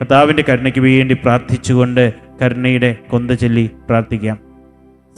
കർത്താവിന്റെ കരുണയ്ക്ക് വേണ്ടി പ്രാർത്ഥിച്ചുകൊണ്ട് കരുണയുടെ കൊന്ത ചൊല്ലി പ്രാർത്ഥിക്കാം.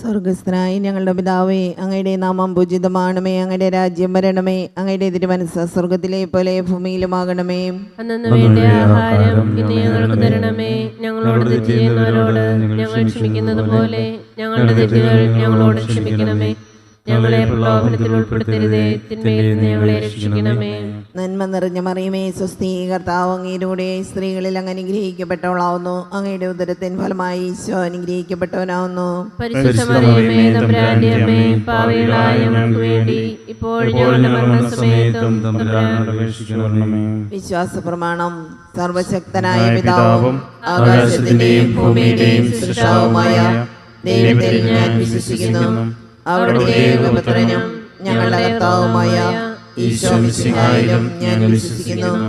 സ്വർഗസ്ഥനായി ഞങ്ങളുടെ പിതാവേ അങ്ങയുടെ നാമം പൂജിതമാണമേ അങ്ങയുടെ രാജ്യം വരണമേ അങ്ങയുടെ തിരുമനസ് സ്വർഗത്തിലെ പോലെ ഭൂമിയിലുമാകണമേ. അന്നു വേണ്ട ആഹാരം ഇന്ന് ഞങ്ങൾക്ക് തരണമേ. ഞങ്ങളോട് തെറ്റ് ചെയ്യുന്നവരോട് ഞങ്ങൾ ക്ഷമിക്കുന്നത് പോലെ ഞങ്ങളുടെ തെറ്റുകൾ ഞങ്ങളോട് ക്ഷമിക്കണമേ. ഞങ്ങളെ പ്രലോഭനത്തിൽ ഉൾപ്പെടുത്തരുതേ. തിന്മയിൽ നിന്ന് ഞങ്ങളെ രക്ഷിക്കണമേ. നന്മ നിറഞ്ഞ മറിയമേ സ്വസ്തി കർത്താവ് അങ്ങയിലൂടെ സ്ത്രീകളിൽ അങ്ങ് അനുഗ്രഹിക്കപ്പെട്ടവളാവുന്നു. അങ്ങയുടെ ഉദരത്തിൻ ഫലമായി ഈശോ അനുഗ്രഹിക്കപ്പെട്ടവനാവുന്നു. പരിശുദ്ധമറിയമേ തമ്പുരാന്റെ അമ്മേ പാവികളായ ഞങ്ങൾക്ക് വേണ്ടി ഇപ്പോൾ ഞങ്ങളുടെ മരണസമയത്തും വിശ്വാസ പ്രമാണം സർവശക്തനായ പിതാവും ആകാശത്തിന്റെയും ഭൂമിയുടെയും സൃഷ്ടാവുമായ ദൈവത്തിൽ ഞാൻ വിശ്വസിക്കുന്നു. അവിടുത്തെ ഏകപുത്രനും ഞങ്ങളുടെ കർത്താവുമായ ഈശോ മിശിഹായിലും ഞാൻ വിശ്വസിക്കുന്നു.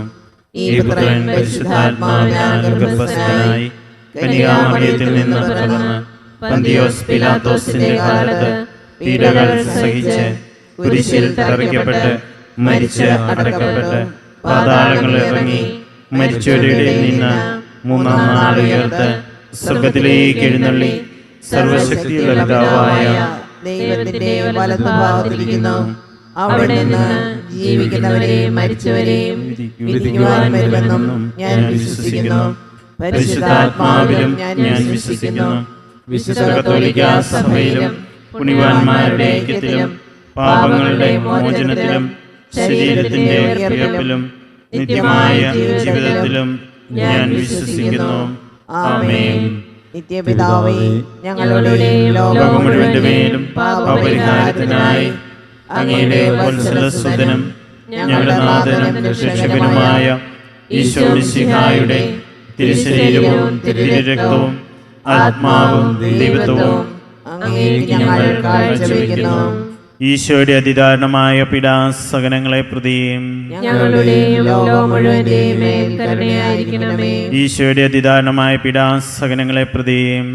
ഈ പുത്രൻ പരിശുദ്ധാത്മാവിനാൽ ഗർഭസ്ഥനായി കനികാമറിയത്തിൽ നിന്ന് പിറന്ന് പന്തിയോസ് പിലാത്തോസിന്റെ കാലത്ത് പീഡകൾ സഹിച്ച് കുരിശിൽ തറയ്ക്കപ്പെട്ട് മരിച്ച് അടക്കപ്പെട്ട്. പാതാളങ്ങൾ ഇറങ്ങി മരിച്ചവരുടെ നിന്ന് മൂന്നാം നാൾ ഉയർത്ത് സ്വർഗത്തിലേക്ക് എഴുന്നള്ളി സർവശക്തി ദൈവത്തിന്റെ വലതുഭാഗത്തിരിക്കുന്നു അവിടെ നിന്ന് ജീവിക്കുന്നവരെയും മരിച്ചവരെയും വിധിക്കുവാൻ വരുമെന്നും ഞാൻ വിശ്വസിക്കുന്നു. പരിശുദ്ധാത്മാവിലും ഞാൻ വിശ്വസിക്കുന്നു. വിശുദ്ധ കത്തോലിക്ക സഭയിലും പുണിവാന്മാരുടെ ഐക്യത്തിലും പാപങ്ങളുടെ മോചനത്തിലും ശരീരത്തിന്റെ ഉയർപ്പിലും നിത്യമായ ജീവിതത്തിലും ഞാൻ വിശ്വസിക്കുന്നു. ആമേൻ. നിത്യപിതാവേ ഞങ്ങളുടെ ലോകം ലോകം മുഴുവന്റെ മേലും പാപപരിഹാരത്തിനായി അങ്ങയുടെ വത്സലസുതനും ഞങ്ങളുടെ നാഥനും രക്ഷകനുമായ ഈശോ മിശിഹായുടെ തിരുശരീരവും തിരുരക്തവും ആത്മാവും ദൈവത്വവും അങ്ങേക്ക് ഞങ്ങൾ കാഴ്ചവെക്കുന്നു. ഈശോയുടെ അതിദാരണമായ പിടാസകനങ്ങളെ പ്രതിയും. ഈശോയുടെ അതിദാരണമായ പിടാസകനങ്ങളെ പ്രതിയും.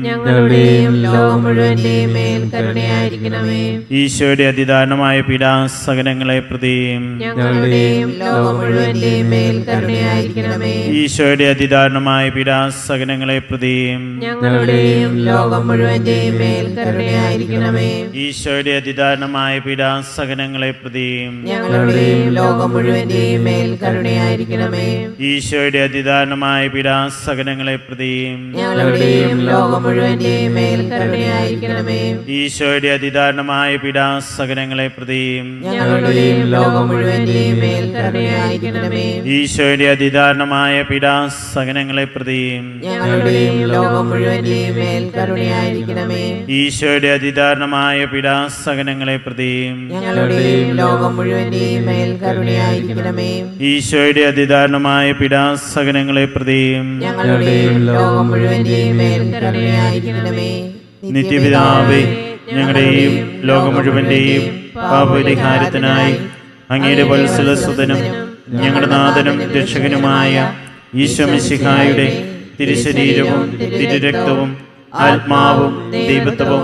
ഈശോയുടെ അതിദാരണമായ പിടാസകനങ്ങളെ പ്രതിയും. ഈശോയുടെ അതിദാരണമായ പിടാസകനങ്ങളെ പ്രതിയും. ഈശോയുടെ അതിദാരുണമായ പീഡാസകനങ്ങളെ പ്രതിയും ഞങ്ങളുടെയും ലോകം മുഴുവന്റെയും മേൽ കരുണയായിരിക്കണമേ. ഈശോയുടെ അതിദാരണമായ പിതാസകനങ്ങളെ പ്രതിയും ഞങ്ങളുടെയും ലോകം മുഴുവന്റെയും മേൽ കരുണയായിരിക്കണമേ. ഈശോയുടെ അതിദാരണമായ പിതാസകനങ്ങളെ പ്രതിയും ഞങ്ങളുടെയും ലോകം മുഴുവന്റെയും മേൽ കരുണയായിരിക്കണമേ. ഈശോയുടെ അതിദാനമായ പീഡാസകനങ്ങളെ പ്രതിയും ഞങ്ങളുടെയും ലോകം മുഴുവന്റെയും മേൽ കരുണയായിരിക്കണമേ. ഈശോയുടെ അതിദാനമായ പീഡാസകനങ്ങളെ പ്രതിയും ഞങ്ങളുടെയും ലോകം മുഴുവന്റെയും മേൽ കരുണയായിരിക്കണമേ. ഈശോയുടെ അതിദാരണമായ പിടാസകനങ്ങളെ പ്രതിയും ഞങ്ങളുടെയും ലോകം മുഴുവന്റെയും മേൽ കരുണയായിരിക്കണമേ. നിത്യപിതാവേ ഞങ്ങളുടെയും ലോകം മുഴുവന്റെയും പാപപരിഹാരത്തിനായി അങ്ങയുടെ വത്സലസുതനും ഞങ്ങളുടെ നാഥനും രക്ഷകനുമായ ഈശ്വമിശിഹായുടെ തിരുശരീരവും തിരുരക്തവും ആത്മാവും ദൈവത്വവും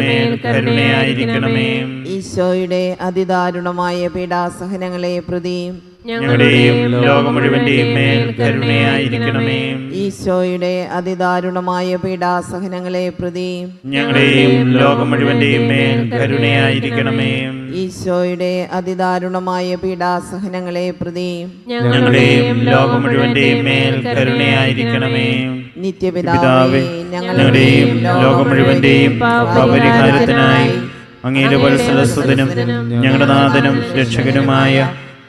മേൽ കരുണയായിരിക്കണമേ. ഈശോയുടെ അതിദാരുണമായ പീഡാസഹനങ്ങളെ പ്രതിയും ഞങ്ങളുടെയും ലോകം മുഴുവന്റെയും മേൽ കരുണയായിരിക്കണമേ. ഈശോയുടെ അതിദാരുണമായ പീഡാസഹനങ്ങളെ പ്രതി ഞങ്ങളുടെയും ലോകം മുഴുവന്റെയും മേൽ കരുണയായിരിക്കണമേ. ഈശോയുടെ അതിദാരുണമായ പീഡാസഹനങ്ങളെ പ്രതി ഞങ്ങളുടെയും ലോകം മുഴുവന്റെയും മേൽ കരുണയായിരിക്കണമേ. നിത്യപിതാവേ ഞങ്ങളുടെയും ലോകം മുഴുവന്റെയും പാപരിഹാരത്തിനായി അങ്ങയുടെ വത്സലസ്വതനും ഞങ്ങളുടെ നാഥനും രക്ഷകനുമായ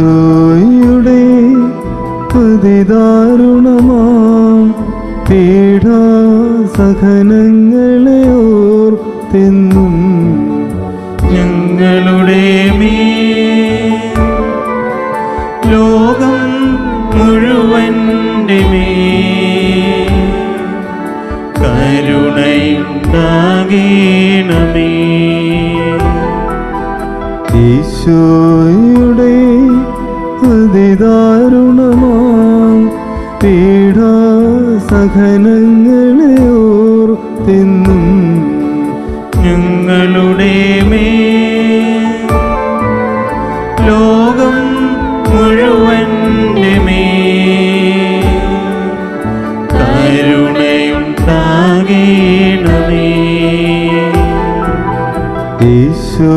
ഈശോയുടെ അതിദാരുണമാം പീഡാസഹനങ്ങളെ ഓർത്തെന്നും. ഈശോയുടെ അതിദാരുണമാം പീഡാസഹനങ്ങളെ ഓർത്തെന്നും ഞങ്ങളുടെ മേ ലോകം മുഴുവൻ ഈശോ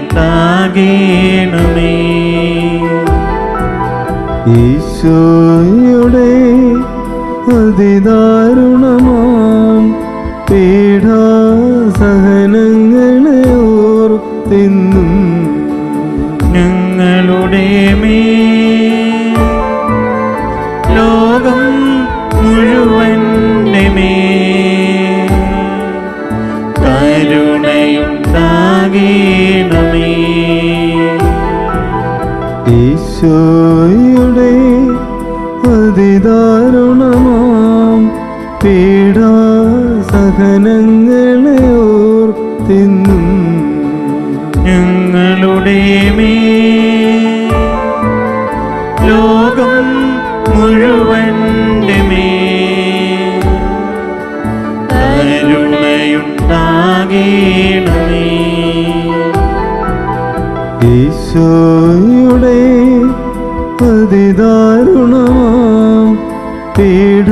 കരുണയുണ്ടാകേണമേ ഈശോയുടെ അതിദാരുണമാം? ലോകം മുഴുവന്റെ മേൽ കരുണയുണ്ടാകേണമേ. ഈശോയുടെ അതിദാരുണമാം പീഡാസഹനങ്ങളെ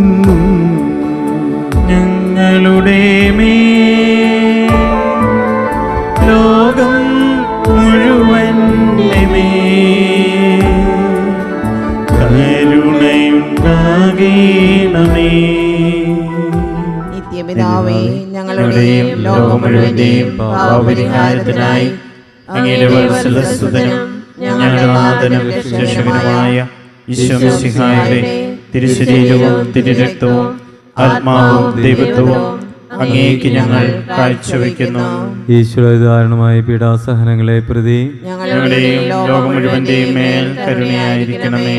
ഓർത്തെന്നും ഞങ്ങളുടെ മേ. ലോകം മുഴുവൻ കരുണയുണ്ടാകണമേ. നിത്യപിതാവേ ഞങ്ങളുടെയും ലോകം മുഴുവന്റെയും പാവപരിഹാരത്തിനായി അങ്ങയുടെ വത്സലസുതനും ഞങ്ങളുടെ നാഥനും ഈശ്വരസിഹായുടെ തിരുശരീരവും തിരുരക്തവും ആത്മാവും ദൈവത്വവും അങ്ങേക്ക് ഞങ്ങൾ കാഴ്ചവെക്കുന്നു. ഈശ്വരധാരണമായ പീഡാസഹനങ്ങളെ പ്രതി ഞങ്ങളുടെയും ലോകം മുഴുവന്റെയും മേൽ കരുണയായിരിക്കണമേ.